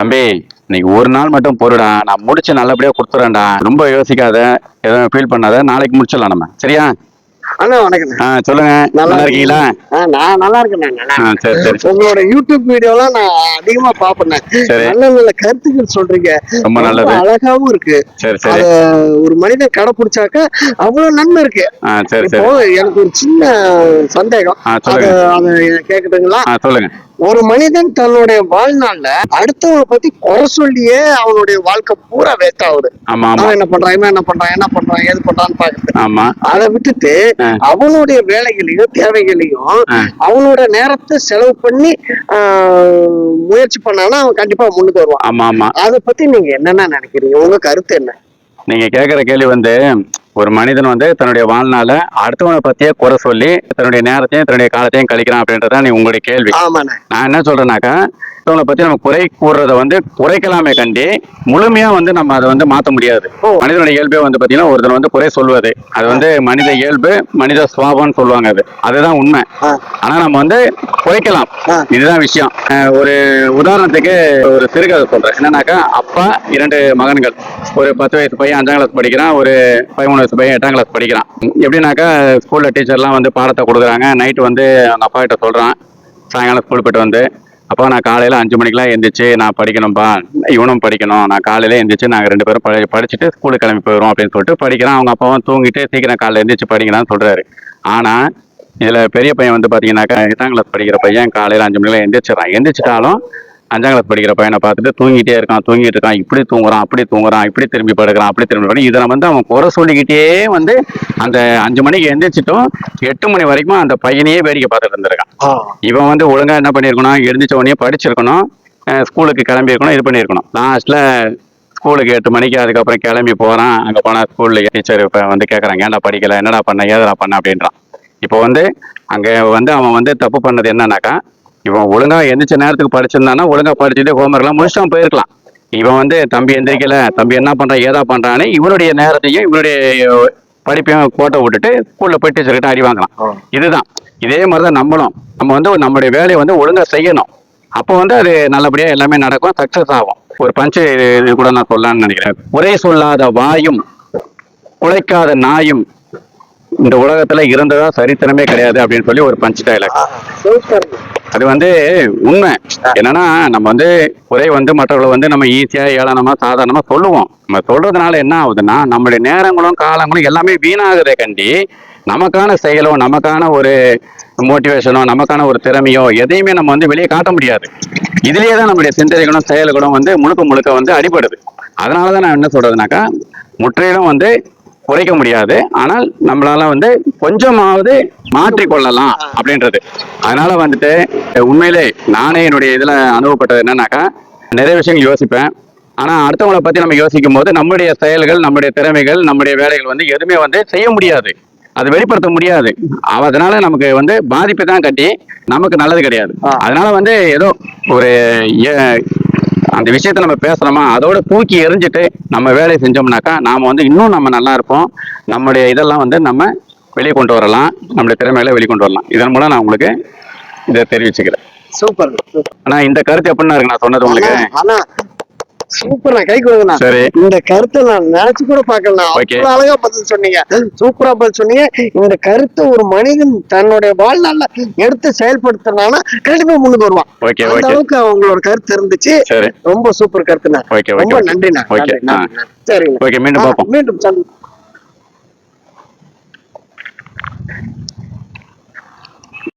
தம்பி இன்னைக்கு ஒரு நாள் மட்டும் பொறுடா நான் முடிச்சு நல்லபடியா கொடுத்துறேன்டா. ரொம்ப யோசிக்காத. எதுவும் ஃபீல் பண்ணாத. நாளைக்கு முடிச்சிடலாம் நம்ம. சரியா? அண்ணா வணக்கம். ஆ சொல்லுங்க. நல்லா இருக்கீங்களா? நான் நல்லா இருக்கேன் சரி சரி. உங்களோட யூடியூப் வீடியோலாம் நான் அதிகமா பாப்பேன். நல்ல நல்ல கருத்துக்கள் சொல்றீங்க. ரொம்ப நல்லது. அழகாவும் இருக்கு. சரி சரி. ஒரு மனிதன் கடைபிடிச்சாக்க அவ்வளவு நன்மை இருக்கு. சரி சரி. எனக்கு ஒரு சின்ன சந்தேகம். அத கேக்குதுங்களா சொல்லுங்க. ஒரு மனிதன் தன்னுடைய வாழ்நாள்ல அடுத்தவங்களை பத்தி குறை சொல்லியே அவனுடைய வாழ்க்கை பூரா வேஸ்ட் ஆகுது. அவன் என்ன பண்றான்? இவன் என்ன பண்றான்? என்ன பண்றான்? ஏது பண்றான்னு பாக்குறது ஆமா. அதை விட்டுட்டு. அவனுடைய வேலைகளையும் தேவைகளையும். அவனோட நேரத்தை செலவு பண்ணி ஆஹ், முயற்சி பண்ணானா அவன் கண்டிப்பா முன்னுக்கு வருவான். ஆமா ஆமா. அதை பத்தி நீங்க என்னென்ன நினைக்கிறீங்க? உங்க கருத்து என்ன? நீங்க கேக்குற கேள்வி வந்து ஒரு மனிதன் வந்து தன்னுடைய வாழ்நாள அடுத்தவனை பத்தியே குறை சொல்லி தன்னுடைய நேரத்தையும் தன்னுடைய காலத்தையும் கழிக்கிறான் அப்படின்றத நீ உங்களுடைய கேள்வி. நான் என்ன சொல்றேன்னாக்கா அடுத்தவங்களை பத்தி நம்ம குறை கூறுறத வந்து குறைக்கலாமே கண்டி முழுமையா வந்து நம்ம அதை வந்து மாத்த முடியாது. மனிதனுடைய இயல்பே வந்து பாத்தீங்கன்னா ஒருத்தர் வந்து குறை சொல்வது அது வந்து மனித இயல்பு மனித சுவாபம்னு சொல்லுவாங்க அது. அதுதான் உண்மை. ஆனா நம்ம வந்து குறைக்கலாம். இதுதான் விஷயம். ஒரு உதாரணத்துக்கு ஒரு சிறுகதை சொல்றேன். என்னன்னாக்கா அப்பா இரண்டு மகன்கள். ஒரு பத்து வயசு பையன் அஞ்சாம் கிளாஸ் படிக்கிறான் ஒரு பதிமூணு வயசு பையன் எட்டாம் கிளாஸ் படிக்கிறான். எப்படின்னாக்கா ஸ்கூலில் டீச்சர்லாம் வந்து பாடத்தை கொடுக்குறாங்க. நைட்டு வந்து அவங்க அப்பா கிட்ட சொல்கிறான் சாயங்காலம் ஸ்கூல் போயிட்டு வந்து அப்பா நான் காலையில் அஞ்சு மணிக்கெல்லாம் எந்திரிச்சு நான் படிக்கணும்ப்பா இவனும் படிக்கணும். நான் காலையில் எந்திரிச்சு நாங்கள் ரெண்டு பேரும் படி படிச்சுட்டு ஸ்கூலுக்கு கிளம்பி போயிடும் அப்படின்னு சொல்லிட்டு படிக்கிறான். அவங்க அப்பாவும் தூங்கிட்டு சீக்கிரம் காலையில் எந்திரிச்சு படிக்கிறான்னு சொல்கிறாரு ஆனால் இதில் பெரிய பையன் வந்து பார்த்தீங்கன்னாக்கா எட்டாம் கிளாஸ் படிக்கிற பையன் காலையில் அஞ்சு மணிக்கெலாம் எந்திரிச்சிடறான். எந்திரிச்சிட்டாலும் அஞ்சாம் கிளாஸ் படிக்கிற பையனை பார்த்துட்டு தூங்கிட்டே இருக்கான் தூங்கிட்டு இருக்கான் இப்படி தூங்குறான் அப்படி தூங்குறான் இப்படி திரும்பி படுக்கிறான் அப்படி திரும்பி படுக்கிறான். இதை வந்து அவன் குறை சொல்லிக்கிட்டே வந்து அந்த அஞ்சு மணிக்கு எந்திரிச்சிட்டும் எட்டு மணி வரைக்கும் அந்த பையனையே வேடிக்கை பார்த்துட்டு இருந்திருக்கான். இவன் வந்து ஒழுங்கா என்ன பண்ணியிருக்கணும்? எழுந்திரிச்ச உடனே படிச்சிருக்கணும் ஸ்கூலுக்கு கிளம்பி இருக்கணும் இது பண்ணியிருக்கணும். லாஸ்ட்ல ஸ்கூலுக்கு எட்டு மணிக்கு அதுக்கப்புறம் கிளம்பி போறான். அங்க போனா ஸ்கூல்ல டீச்சர் இப்ப வந்து கேக்குறாங்க ஏன்டா படிக்கல? என்னடா பண்ண? ஏதடா பண்ண? அப்படின்றான். இப்போ வந்து அங்க வந்து அவன் வந்து தப்பு பண்ணது என்னன்னாக்கா இவன் ஒழுங்கா எந்திரிச்ச நேரத்துக்கு படிச்சிருந்தானா ஒழுங்கா படிச்சுட்டு ஹோம்ஒர்க் எல்லாம் முடிச்சுட்டு போயிருக்கலாம். இவன் வந்து தம்பி எந்திரிக்கல தம்பி என்ன பண்றான் ஏதா பண்றான்னு இவனுடைய நேரத்தையும் இவனுடைய படிப்பையும் கோட்டை விட்டுட்டு ஸ்கூல்ல போய் டீச்சர் கிட்ட அடி வாங்கலாம். இதுதான். இதே மாதிரி தான் நம்மளும். நம்ம வந்து நம்மளுடைய வேலையை வந்து ஒழுங்கா செய்யணும். அப்போ வந்து அது நல்லபடியா எல்லாமே நடக்கும் சக்சஸ் ஆகும். ஒரு பஞ்சு இது கூட நான் சொல்லலாம்னு நினைக்கிறேன். குறை சொல்லாத வாயும் குலைக்காத நாயும் இந்த உலகத்துல இருந்ததா சரித்திரமே கிடையாது அப்படின்னு சொல்லி ஒரு பஞ்ச் டைலாக் அது வந்து உண்மை. என்னன்னா நம்ம வந்து குறை வந்து மற்றவர்களை வந்து நம்ம ஈஸியா ஏளனமா சாதாரணமா சொல்லுவோம். நம்ம சொல்றதுனால என்ன ஆகுதுன்னா நம்மளுடைய நேரங்களும் காலங்களும் எல்லாமே வீணாகுதே கண்டி நமக்கான செயலோ நமக்கான ஒரு மோட்டிவேஷனோ நமக்கான ஒரு திறமையோ எதையுமே நம்ம வந்து வெளியே காட்ட முடியாது. இதுலயே தான் நம்மளுடைய சிந்தனைகளும் செயல்களும் வந்து முழுக்க முழுக்க வந்து அடிபடுது. அதனாலதான் நான் என்ன சொல்றதுனாக்கா முற்றிலும் வந்து குறைக்க முடியாது. ஆனால் நம்மளால வந்து கொஞ்சமாவது மாற்றிக்கொள்ளலாம் அப்படின்றது. அதனால வந்துட்டு உண்மையிலே நானே என்னுடைய இதுல அனுபவப்பட்டது என்னன்னாக்கா நிறைய விஷயங்கள் யோசிப்பேன். ஆனா அடுத்தவங்களை பத்தி நம்ம யோசிக்கும் போது நம்முடைய செயல்கள் நம்முடைய திறமைகள் நம்முடைய வேலைகள் வந்து எதுவுமே வந்து செய்ய முடியாது. அது வெளிப்படுத்த முடியாது. அதனால நமக்கு வந்து பாதிப்பு தான் கட்டி நமக்கு நல்லது கிடையாது. அதனால வந்து ஏதோ ஒரு அந்த விஷயத்த நம்ம பேசுறோமா அதோட தூக்கி எறிஞ்சிட்டு நம்ம வேலையை செஞ்சோம்னாக்கா நாம வந்து இன்னும் நம்ம நல்லா இருப்போம். நம்முடைய இதெல்லாம் வந்து நம்ம வெளியே கொண்டு வரலாம். நம்முடைய திறமைகளை வெளியே கொண்டு வரலாம். இதன் மூலம் நான் உங்களுக்கு இதை தெரிவிச்சுக்கிறேன். Super super. ஆனா இந்த கருத்து எப்படின்னா இருக்கு? நான் சொன்னது உங்களுக்கு. ஆனா சூப்பர் கை கொடுங்கண்ணா. சரி. இந்த கருத்தை நான் நினைச்சு கூட Okay. அவ்வளவு அழகா பதில் சொன்னீங்க. சூப்பரா பதில் சொன்னீங்க. இந்த கருத்தை ஒரு மனிதன் தன்னுடைய வாழ்நாள்ல எடுத்து செயல்படுத்தினானா கண்டிப்பா முன்னுக்கு வருவான். ஓகே அந்த அளவுக்கு அவங்களோட கருத்து இருந்துச்சு. ரொம்ப சூப்பர் கருத்துண்ணா. ரொம்ப நன்றிண்ணா. சரிங்க. மீண்டும் மீண்டும்